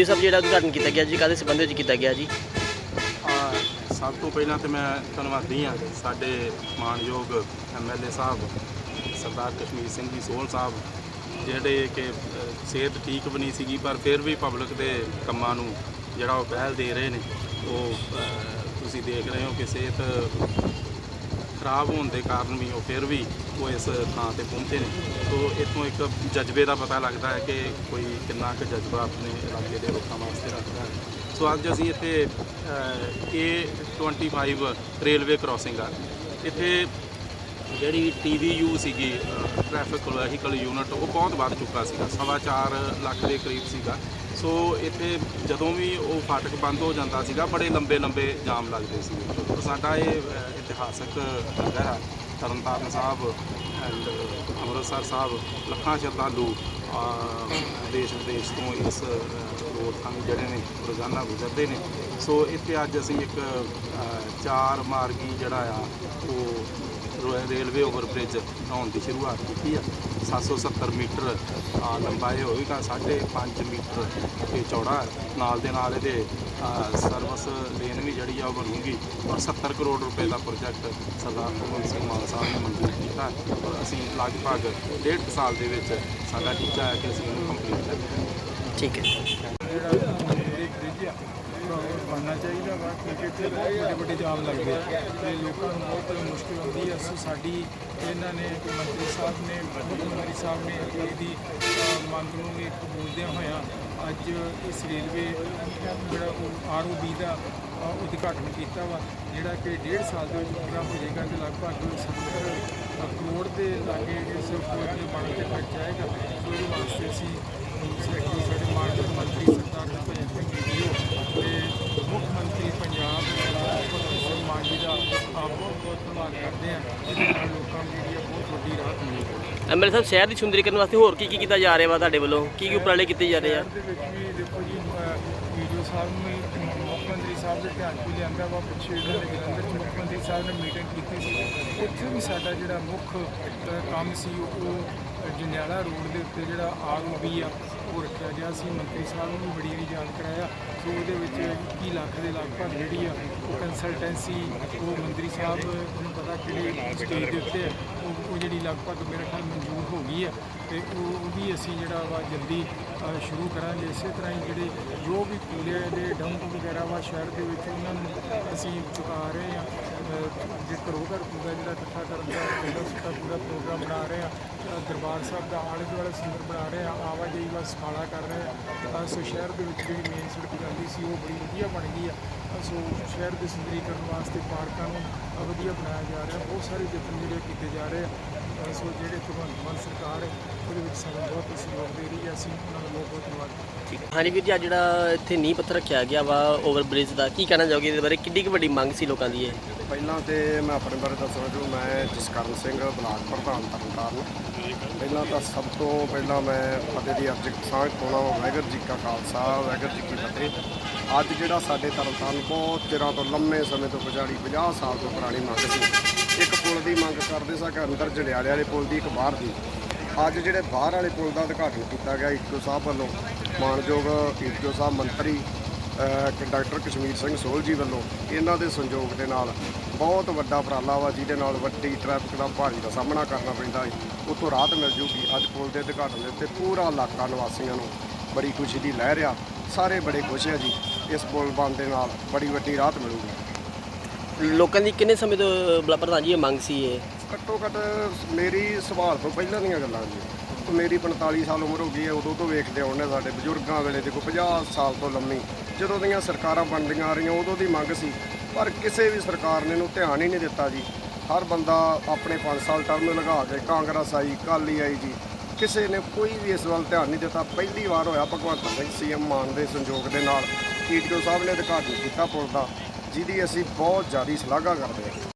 Video ਸਾਹਿਬ ਜਿਹੜਾ ਉਦਘਾਟਨ ਕੀਤਾ ਗਿਆ ਜੀ ਕਾਹਦੇ ਸੰਬੰਧ ਵਿੱਚ ਕੀਤਾ ਗਿਆ ਜੀ? ਆ ਸਭ ਤੋਂ ਪਹਿਲਾਂ ਤੇ ਮੈਂ ਧੰਨਵਾਦੀ ਹਾਂ ਸਾਡੇ ਮਾਨਯੋਗ ਐਮਐਲਏ ਸਾਹਿਬ ਸਰਦਾਰ ਕਸ਼ਮੀਰ ਸਿੰਘ ਜੀ ਸੋਹਲ ਸਾਹਿਬ ਜਿਹੜੇ ਕਿ ਅ, ਸਿਹਤ ਠੀਕ ਵੀ ਨਹੀਂ ਸੀਗੀ ਪਰ ਫਿਰ ਵੀ ਪਬਲਿਕ ਦੇ ਕੰਮਾਂ ਨੂੰ ਜਿਹੜਾ ਉਹ ਪਹਿਲ ਦੇ ਰਹੇ ਨੇ ਉਹ ਅ, ਤੁਸੀਂ ਦੇਖ ਰਹੇ ਹੋ ਕਿ ਸਿਹਤ ਖਰਾਬ ਹੋਣ ਦੇ ਕਾਰਨ ਵੀ ਉਹ ਫਿਰ ਵੀ ਉਹ ਇਸ ਥਾਂ ਤੇ ਪਹੁੰਚੇ ਨੇ। ਸੋ ਇੱਥੋਂ ਇੱਕ ਜਜ਼ਬੇ ਦਾ ਪਤਾ ਲੱਗਦਾ ਹੈ ਕਿ ਕੋਈ ਕਿੰਨਾ ਕੁ ਜਜ਼ਬਾ ਆਪਣੇ ਇਲਾਕੇ ਦੇ ਲੋਕਾਂ ਵਾਸਤੇ ਰੱਖਦਾ ਹੈ। ਸੋ ਅੱਜ ਅਸੀਂ ਇੱਥੇ A25 ਰੇਲਵੇ ਕ੍ਰਾਸਿੰਗ ਆ ਇੱਥੇ ਜਿਹੜੀ TVU ਸੀਗੀ ਟ੍ਰੈਫਿਕ ਵਹੀਕਲ ਯੂਨਿਟ ਉਹ ਬਹੁਤ ਵੱਧ ਚੁੱਕਾ ਸੀਗਾ। ਸਵਾ ਚਾਰ ਲੱਖ ਦੇ ਕਰੀਬ ਸੀਗਾ। ਸੋ ਇੱਥੇ ਜਦੋਂ ਵੀ ਉਹ ਫਾਟਕ ਬੰਦ ਹੋ ਜਾਂਦਾ ਸੀਗਾ ਬੜੇ ਲੰਬੇ ਲੰਬੇ ਜਾਮ ਲੱਗਦੇ ਸੀ। ਸੋ ਸਾਡਾ ਇਹ ਅ, ਇਤਿਹਾਸਕ ਨਗਰ ਹੈ ਤਰਨਤਾਰਨ ਸਾਹਿਬ ਐਂਡ ਅੰਮ੍ਰਿਤਸਰ ਸਾਹਿਬ ਲੱਖਾਂ ਸ਼ਰਧਾਲੂ ਦੇਸ਼ ਵਿਦੇਸ਼ ਤੋਂ ਇਸ ਅ, ਰੋਡ ਥਾਂ ਜਿਹੜੇ ਨੇ ਰੋਜ਼ਾਨਾ ਗੁਜ਼ਰਦੇ ਨੇ। ਸੋ ਇੱਥੇ ਅੱਜ ਅਸੀਂ ਇੱਕ ਚਾਰ ਮਾਰਗੀ ਜਿਹੜਾ ਆ ਉਹ ਰੇਲਵੇ ਓਵਰ ਬ੍ਰਿਜ ਬਣਾਉਣ ਦੀ ਸ਼ੁਰੂਆਤ ਕੀਤੀ ਆ 770 ਮੀਟਰ ਆ, ਲੰਬਾਈ ਹੋਏਗਾ 5.5 ਮੀਟਰ ਤੇ ਚੌੜਾ। ਨਾਲ ਦੇ ਨਾਲ ਇਹਦੇ ਸਰਵਿਸ ਲੇਨ ਵੀ ਜਿਹੜੀ ਆ ਉਹ ਬਣੂਗੀ ਔਰ 70 ਕਰੋੜ ਰੁਪਏ ਦਾ ਪ੍ਰੋਜੈਕਟ ਸਰਦਾਰ ਭਗਵੰਤ ਸਿੰਘ ਮਾਨ ਸਾਹਿਬ ਨੇ ਮਨਜ਼ੂਰ ਕੀਤਾ। ਔਰ ਅਸੀਂ ਲਗਭਗ ਡੇਢ ਕੁ ਸਾਲ ਦੇ ਵਿੱਚ ਸਾਡਾ ਟੀਚਾ ਹੈ ਕਿ ਅਸੀਂ ਇਹਨੂੰ ਕੰਪਲੀਟ ਕਰੀਏ ਠੀਕ ਹੈ ਜਿਹੜਾ ਇਹ ਫ੍ਰਿਜ ਆ ਉਹ ਬਣਨਾ ਚਾਹੀਦਾ ਵਾ ਕਿਉਂਕਿ ਇੱਥੇ ਬਹੁਤ ਵੱਡੇ ਵੱਡੇ ਜਾਮ ਲੱਗਦੇ ਆ ਤੇ ਲੋਕਾਂ ਨੂੰ ਬਹੁਤ ਮੁਸ਼ਕਿਲ ਆਉਂਦੀ ਹੈ। ਸੋ ਸਾਡੀ ਇਹਨਾਂ ਨੇ ਕਿ ਮੰਤਰੀ ਸਾਹਿਬ ਨੇ ਮੁੱਖ ਮੰਤਰੀ ਸਾਹਿਬ ਨੇ ਇਹਦੀ ਅ, ਮੰਗ ਨੂੰ ਵੀ ਕਬੂਲਦਿਆਂ ਹੋਇਆਂ ਅੱਜ ਇਸ ਰੇਲਵੇ ਜਿਹੜਾ ਆਰਓਬੀ ਦਾ ਉਦਘਾਟਨ ਕੀਤਾ ਵਾ ਜਿਹੜਾ ਕਿ ਡੇਢ ਸਾਲ ਦੇ ਵਿੱਚ ਪੂਰਾ ਹੋ ਜਾਏਗਾ ਤੇ ਲਗਭਗ 70 ਕਰੋੜ ਦੇ ਲਾਗੇ ਇਸ ਪੁਲ ਦੇ ਬਣ ਕੇ ਖਰਚ ਆਏਗਾ। ਸੋ ਇਹਦੇ ਵਾਸਤੇ ਅਸੀਂ ਸੈਕਟਰੀ ਸਾਡੇ ਮਾਨਯੋਗ ਮੰਤਰੀ ਸਰਦਾਰ ਭਗਵੰਤ ਸਿੰਘ ਜੀ ਤੇ ਮੁੱਖ ਮੰਤਰੀ ਪੰਜਾਬ ਭਗਵੰਤ ਸਿੰਘ ਮਾਨ ਜੀ ਦਾ ਆਪ ਬਹੁਤ ਬਹੁਤ ਧੰਨਵਾਦ ਕਰਦੇ ਹਾਂ ਜਿਹਦੇ ਨਾਲ ਲੋਕਾਂ ਨੂੰ ਜਿਹੜੀ ਆ ਬਹੁਤ ਵੱਡੀ ਰਾਹਤ ਮਿਲੀ। ਐਮਐਲਏ ਸਾਹਿਬ ਸ਼ਹਿਰ ਦੀ ਸੁੰਦਰੀਕਰਨ ਵਾਸਤੇ ਹੋਰ ਕੀ ਕੀ ਕੀਤਾ ਜਾ ਰਿਹਾ ਵਾ ਤੁਹਾਡੇ ਵੱਲੋਂ? ਕੀ ਕੀ ਉਪਰਾਲੇ ਕੀਤੇ ਜਾ ਰਹੇ ਆ? ਸ਼ਹਿਰ ਦੇ ਵਿੱਚ ਵੀ ਦੇਖੋ ਜੀ ਵੀਡੀਓ ਸਾਹਿਬ ਨੇ ਮੁੱਖ ਮੰਤਰੀ ਸਾਹਿਬ ਦੇ ਧਿਆਨ 'ਚ ਵੀ ਲਿਆਂਦਾ ਵਾ। ਪਿੱਛੇ ਇਹਨਾਂ ਦੇ ਜਲੰਧਰ 'ਚ ਮੁੱਖ ਮੰਤਰੀ ਸਾਹਿਬ ਨੇ ਮੀਟਿੰਗ ਕੀਤੀ ਸੀ। ਉੱਥੇ ਵੀ ਸਾਡਾ ਜਿਹੜਾ ਮੁੱਖ ਅ, ਕੰਮ ਸੀ ਉਹ ਜੰਡਿਆਲਾ ਰੋਡ ਦੇ ਉੱਤੇ ਜਿਹੜਾ ਆਰਓਬੀ ਆ, ਉਹ ਰੱਖਿਆ ਗਿਆ ਸੀ। ਮੰਤਰੀ ਸਾਹਿਬ ਨੂੰ ਬੜੀ ਵਾਰੀ ਯਾਦ ਕਰਾਇਆ। ਸੋ ਉਹਦੇ ਵਿੱਚ 21 ਲੱਖ ਦੇ ਲਗਭਗ ਜਿਹੜੀ ਆ, ਉਹ ਕੰਸਲਟੈਂਸੀ ਉਹ ਮੰਤਰੀ ਸਾਹਿਬ ਨੂੰ ਪਤਾ ਕਿਹੜੇ ਸਟੇਜ ਦੇ ਉੱਤੇ ਉਹ ਉਹ ਜਿਹੜੀ ਲਗਭਗ ਮੇਰੇ ਖਿਆਲ ਮਨਜ਼ੂਰ ਹੋ ਗਈ ਆ। ਤੇ ਉਹ ਉਹ ਵੀ ਅਸੀਂ ਜਿਹੜਾ ਵਾ ਜਲਦੀ ਸ਼ੁਰੂ ਕਰਾਂਗੇ। ਇਸੇ ਤਰ੍ਹਾਂ ਹੀ ਜਿਹੜੇ ਜੋ ਵੀ ਕੂੜੇ ਦੇ ਡੰਪ ਵਗੈਰਾ ਵਾ ਸ਼ਹਿਰ ਦੇ ਵਿੱਚ, ਉਹਨਾਂ ਨੂੰ ਅਸੀਂ ਚੁਕਾ ਰਹੇ ਹਾਂ ਘਰੋਂ ਘਰ ਕੂੜਾ ਜਿਹੜਾ ਇਕੱਠਾ ਕਰਨ ਦਾ ਪੂਰਾ ਸੁੱਕਾ ਪੂਰਾ ਪ੍ਰੋਗਰਾਮ ਬਣਾ ਰਹੇ ਹਾਂ। ਦਰਬਾਰ ਸਾਹਿਬ ਦਾ ਆਲੇ ਦੁਆਲੇ ਸੁੰਦਰ ਬਣਾ ਰਹੇ ਹਾਂ। ਆਵਾਜਾਈ ਦਾ ਸਖਾਲਾ ਕਰ ਰਹੇ ਹਾਂ। ਸੋ ਸ਼ਹਿਰ ਦੇ ਵਿੱਚ ਜਿਹੜੀ ਮੇਨ ਸੜਕ ਜਾਂਦੀ ਸੀ ਉਹ ਬੜੀ ਵਧੀਆ ਬਣ ਗਈ ਆ। ਸੋ ਸ਼ਹਿਰ ਦੇ ਸੁੰਦਰੀਕਰਨ ਵਾਸਤੇ ਪਾਰਕਾਂ ਨੂੰ ਵਧੀਆ ਬਣਾਇਆ ਜਾ ਰਿਹਾ। ਬਹੁਤ ਸਾਰੇ ਯਤਨ ਜਿਹੜੇ ਕੀਤੇ ਜਾ ਰਹੇ ਆ। ਸੋ ਜਿਹੜੇ ਭਗਵੰਤ ਮਾਨ ਸਰਕਾਰ ਹੈ ਉਹਦੇ ਵਿੱਚ ਸਾਨੂੰ ਬਹੁਤ ਸਹਿਯੋਗ ਦੇ ਰਹੀ ਹੈ। ਅਸੀਂ ਉਹਨਾਂ ਦਾ ਬਹੁਤ ਬਹੁਤ ਧੰਨਵਾਦ। ਹਾਂਜੀ ਵੀਰ ਜੀ ਅੱਜ ਜਿਹੜਾ ਇੱਥੇ ਨੀਂਹ ਪੱਥਰ ਰੱਖਿਆ ਗਿਆ ਵਾ ਓਵਰ ਬ੍ਰਿਜ ਦਾ ਕੀ ਕਹਿਣਾ ਚਾਹੋਗੇ ਇਹਦੇ ਬਾਰੇ? ਕਿੰਨੀ ਕੁ ਵੱਡੀ ਮੰਗ ਸੀ ਲੋਕਾਂ ਦੀ ਇਹ? ਪਹਿਲਾਂ ਤੇ ਮੈਂ ਆਪਣੇ ਬਾਰੇ ਦੱਸਣਾ ਚਾਹੂੰ ਮੈਂ ਜਸਕਰਨ ਸਿੰਘ ਬਲਾਕ ਪ੍ਰਧਾਨ ਤਰਨਤਾਰਨ। ਪਹਿਲਾਂ ਤਾਂ ਸਭ ਤੋਂ ਪਹਿਲਾਂ ਮੈਂ ਫਤਿਹ ਦੀ ਅਰਜ ਸਾਂਝ ਪਾਉਣਾ ਵਾਹਿਗੁਰੂ ਜੀ ਕਾ ਖਾਲਸਾ, ਵਾਹਿਗੁਰੂ ਜੀ ਕੀ ਫਤਿਹ। ਅੱਜ ਜਿਹੜਾ ਸਾਡੇ ਤਰਨਤਾਰਨ ਬਹੁਤ ਚਿਰਾਂ ਤੋਂ ਲੰਮੇ ਸਮੇਂ ਤੋਂ ਪਛਾੜੀ 50 ਸਾਲ ਤੋਂ ਪੁਰਾਣੀ ਮੰਗ ਸੀ, ਇੱਕ ਪੁਲ ਦੀ ਮੰਗ ਕਰਦੇ ਸਾਂ ਕਿ ਅੰਦਰ ਜੰਡਿਆਲੇ ਵਾਲੇ ਪੁਲ ਦੀ ਇੱਕ ਬਾਹਰ ਦੀ। ਅੱਜ ਜਿਹੜੇ ਬਾਹਰ ਵਾਲੇ ਪੁਲ ਦਾ ਉਦਘਾਟਨ ਕੀਤਾ ਗਿਆ, ਈਟੋ ਸਾਹਿਬ ਵੱਲੋਂ, ਮਾਨਯੋਗ ਈਟੋ ਸਾਹਿਬ ਮੰਤਰੀ ਡਾਕਟਰ ਕਸ਼ਮੀਰ ਸਿੰਘ ਸੋਲ ਜੀ ਵੱਲੋਂ, ਇਹਨਾਂ ਦੇ ਸੰਯੋਗ ਦੇ ਨਾਲ ਬਹੁਤ ਵੱਡਾ ਉਪਰਾਲਾ ਵਾ, ਜਿਹਦੇ ਨਾਲ ਵੱਡੀ ਟ੍ਰੈਫਿਕ ਦਾ ਭਾਰੀ ਦਾ ਸਾਹਮਣਾ ਕਰਨਾ ਪੈਂਦਾ ਹੈ ਉਤੋਂ ਰਾਹਤ ਮਿਲ ਜੂਗੀ ਅੱਜ ਪੁਲ ਦੇ ਉਦਘਾਟਨ ਦੇ ਉੱਤੇ ਪੂਰਾ ਇਲਾਕਾ ਨਿਵਾਸੀਆਂ ਨੂੰ ਬੜੀ ਖੁਸ਼ੀ ਦੀ ਲਹਿਰ ਆ। ਸਾਰੇ ਬੜੇ ਖੁਸ਼ ਆ ਜੀ। ਇਸ ਪੁਲ ਬਣਨ ਦੇ ਨਾਲ ਬੜੀ ਵੱਡੀ ਰਾਹਤ ਮਿਲੂਗੀ। ਲੋਕਾਂ ਦੀ ਕਿੰਨੇ ਸਮੇਂ ਤੋਂ ਬਲਾ ਪ੍ਰਧਾਨ ਜੀ ਇਹ ਮੰਗ ਸੀ ਇਹ? ਘੱਟੋ ਘੱਟ ਮੇਰੀ ਸਵਾਲ ਤੋਂ ਪਹਿਲਾਂ ਦੀਆਂ ਗੱਲਾਂ ਜੀ। ਤੇ ਮੇਰੀ 45 ਸਾਲ ਉਮਰ ਹੋ ਗਈ ਹੈ ਉਦੋਂ ਤੋਂ ਵੇਖਦੇ ਆਉਂਦੇ ਸਾਡੇ ਬਜ਼ੁਰਗਾਂ ਵੇਲੇ ਦੇਖੋ 50 ਸਾਲ ਤੋਂ ਲੰਮੀ। ਜਦੋਂ ਦੀਆਂ ਸਰਕਾਰਾਂ ਬਣਦੀਆਂ ਆ ਰਹੀਆਂ ਉਦੋਂ ਦੀ ਮੰਗ ਸੀ। ਪਰ ਕਿਸੇ ਵੀ ਸਰਕਾਰ ਨੇ ਇਹਨੂੰ ਧਿਆਨ ਹੀ ਨਹੀਂ ਦਿੱਤਾ ਜੀ। ਹਰ ਬੰਦਾ ਆਪਣੇ 5 ਸਾਲ ਟਰਮ ਲਗਾ ਕੇ ਕਾਂਗਰਸ ਆਈ ਕਾਲੀ ਆਈ ਜੀ। ਕਿਸੇ ਨੇ ਕੋਈ ਵੀ ਇਸ ਵੱਲ ਧਿਆਨ ਨਹੀਂ ਦਿੱਤਾ। ਪਹਿਲੀ ਵਾਰ ਹੋਇਆ ਭਗਵੰਤ ਸਿੰਘ ਸੀਐਮ ਮਾਨ ਦੇ ਸੰਯੋਗ ਦੇ ਨਾਲ। ਈਟੀਓ ਸਾਹਿਬ ਨੇ ਉਦਘਾਟਨ ਕੀਤਾ ਪੁਲ ਦਾ, ਜਿਹਦੀ ਅਸੀਂ ਬਹੁਤ ਜ਼ਿਆਦਾ ਸ਼ਲਾਘਾ ਕਰਦੇ ਹਾਂ।